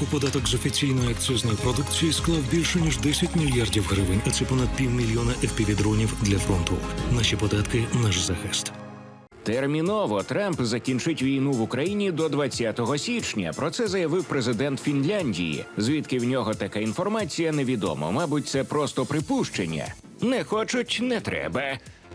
року податок з офіційної акцизної продукції склав більше ніж 10 мільярдів гривень, а це понад півмільйона FPV-дронів для фронту. Наші податки наш захист. Терміново Трамп закінчить війну в Україні до 20 січня. Про це заявив президент Фінляндії. Звідки в нього така інформація, невідомо. Мабуть, це просто припущення. Не хочуть, не треба.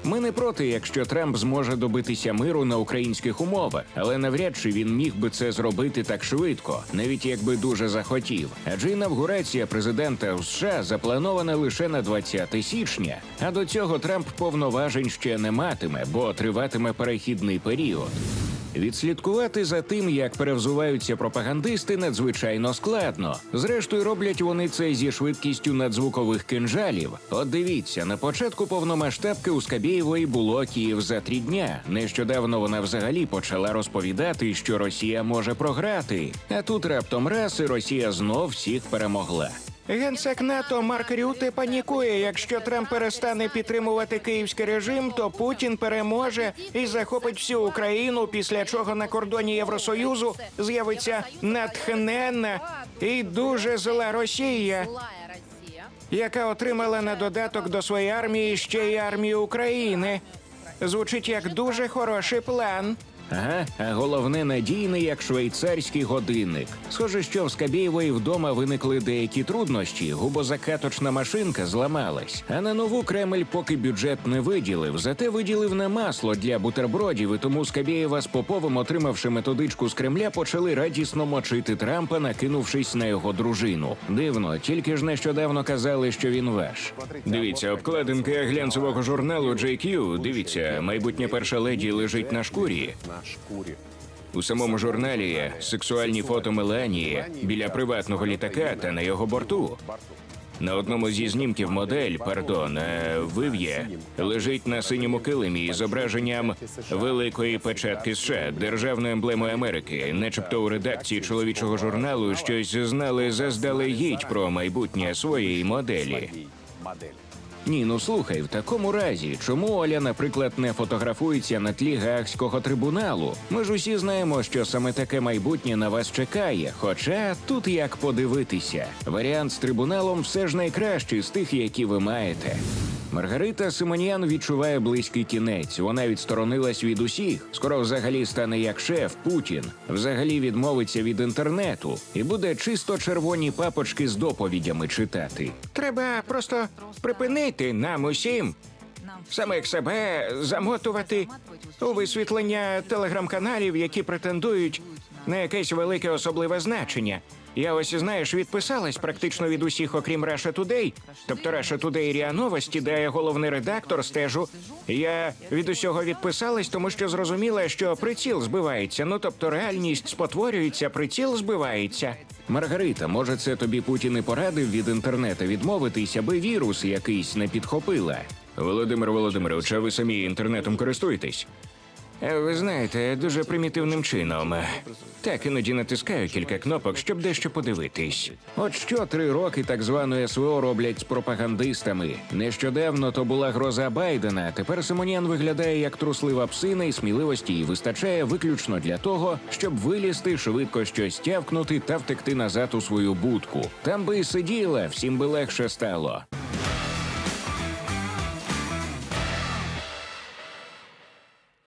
Ми не проти, якщо Трамп зможе добитися миру на українських умовах, але навряд чи він міг би це зробити так швидко, навіть якби дуже захотів. Адже інавгурація президента США запланована лише на 20 січня. А до цього Трамп повноважень ще не матиме, бо триватиме перехідний період. Відслідкувати за тим, як перевзуваються пропагандисти, надзвичайно складно. Зрештою, роблять вони це зі швидкістю надзвукових кинжалів. От дивіться, на початку повномасштабки у Скабєєвої було Київ за три дня. Нещодавно вона взагалі почала розповідати, що Росія може програти. А тут раптом раз і Росія знов всіх перемогла. Генсек НАТО Марк Рюте панікує. Якщо Трамп перестане підтримувати київський режим, то Путін переможе і захопить всю Україну. Після чого на кордоні Євросоюзу з'явиться натхненна і дуже зла Росія, яка отримала на додаток до своєї армії ще й армію України. Звучить як дуже хороший план. Ага, а головне надійний, як швейцарський годинник. Схоже, що в Скабєєвої вдома виникли деякі труднощі. Губозакаточна машинка зламалась. А на нову Кремль поки бюджет не виділив, зате виділив на масло для бутербродів. І тому Скабєєва з Поповим, отримавши методичку з Кремля, почали радісно мочити Трампа, накинувшись на його дружину. Дивно, тільки ж нещодавно казали, що він ваш. Дивіться, обкладинка глянцевого журналу JQ. Дивіться, майбутня перша леді лежить на шкурі. На шкурі. У самому журналі є сексуальні фото Меланії біля приватного літака та на його борту. На одному зі знімків модель, пардон, е, вив'є, лежить на синьому килимі із зображенням великої печатки США, державною емблемою Америки, начебто у редакції чоловічого журналу щось знали заздалегідь про майбутнє своєї моделі. Ні, ну слухай, в такому разі, чому Оля, наприклад, не фотографується на тлі Гаагського трибуналу? Ми ж усі знаємо, що саме таке майбутнє на вас чекає. Хоча тут як подивитися, варіант з трибуналом все ж найкращий з тих, які ви маєте. Маргарита Симоніан відчуває близький кінець. Вона відсторонилась від усіх. Скоро взагалі стане як шеф Путін. Взагалі відмовиться від інтернету і буде чисто червоні папочки з доповідями читати. Треба просто припинити нам усім самих себе замотувати у висвітлення телеграм-каналів, які претендують на якесь велике особливе значення. Я ось знаєш, відписалась практично від усіх, окрім Russia Today, тобто Russia Today Ріа Новості, де я головний редактор стежу. Я від усього відписалась, тому що зрозуміла, що приціл збивається. Ну тобто реальність спотворюється, приціл збивається. Маргарита, може, це тобі Путін і порадив від інтернету відмовитись, аби вірус якийсь не підхопила. Володимир Володимирович, а ви самі інтернетом користуєтесь? Е, Ви знаєте, дуже примітивним чином. Так іноді натискаю кілька кнопок, щоб дещо подивитись. От що три роки так званої СВО роблять з пропагандистами. Нещодавно то була гроза Байдена. Тепер Симоніан виглядає як труслива псина, і сміливості їй вистачає виключно для того, щоб вилізти, швидко щось тявкнути та втекти назад у свою будку. Там би і сиділа, всім би легше стало.